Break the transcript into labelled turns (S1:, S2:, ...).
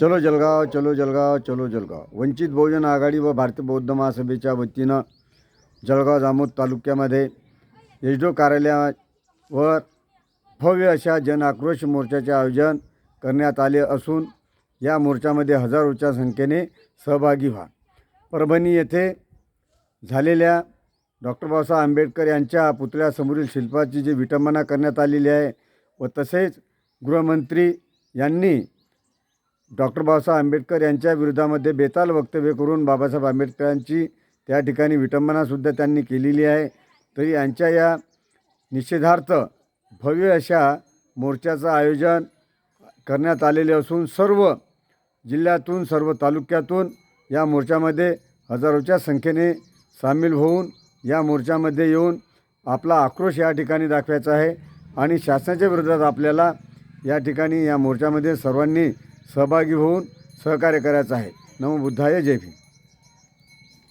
S1: चलो जलगाव चलो जलगाव चलो जलगाव. वंचित बहुजन आघाडी व भारतीय बौद्ध महासभेच्या वतीनं जळगाव जामोद तालुक्यामध्ये एचडो कार्यालयावर भव्य अशा जन आक्रोश मोर्चाचे आयोजन करण्यात आले असून या मोर्चामध्ये हजारोच्या संख्येने सहभागी व्हा. परभणी येथे झालेल्या डॉक्टर बाबासाहेब आंबेडकर यांच्या पुतळ्यासमोरील शिल्पाची जी विटंबना करण्यात आलेली आहे व तसेच गृहमंत्री यांनी डॉक्टर बाबासाहेब आंबेडकर यांच्या विरोधामध्ये बेताल वक्तव्य करून बाबासाहेब आंबेडकरांची त्या ठिकाणी विटंबनासुद्धा त्यांनी केलेली आहे. तरी यांच्या या निषेधार्थ भव्य अशा मोर्चाचं आयोजन करण्यात आलेले असून सर्व जिल्ह्यातून सर्व तालुक्यातून या मोर्चामध्ये हजारोच्या संख्येने सामील होऊन या मोर्चामध्ये येऊन आपला आक्रोश या ठिकाणी दाखवायचा आहे आणि शासनाच्या विरोधात आपल्याला या ठिकाणी या मोर्चामध्ये सर्वांनी सहभागी होऊन सहकार्य करायचं आहे. नमो बुद्धाय जय भीम.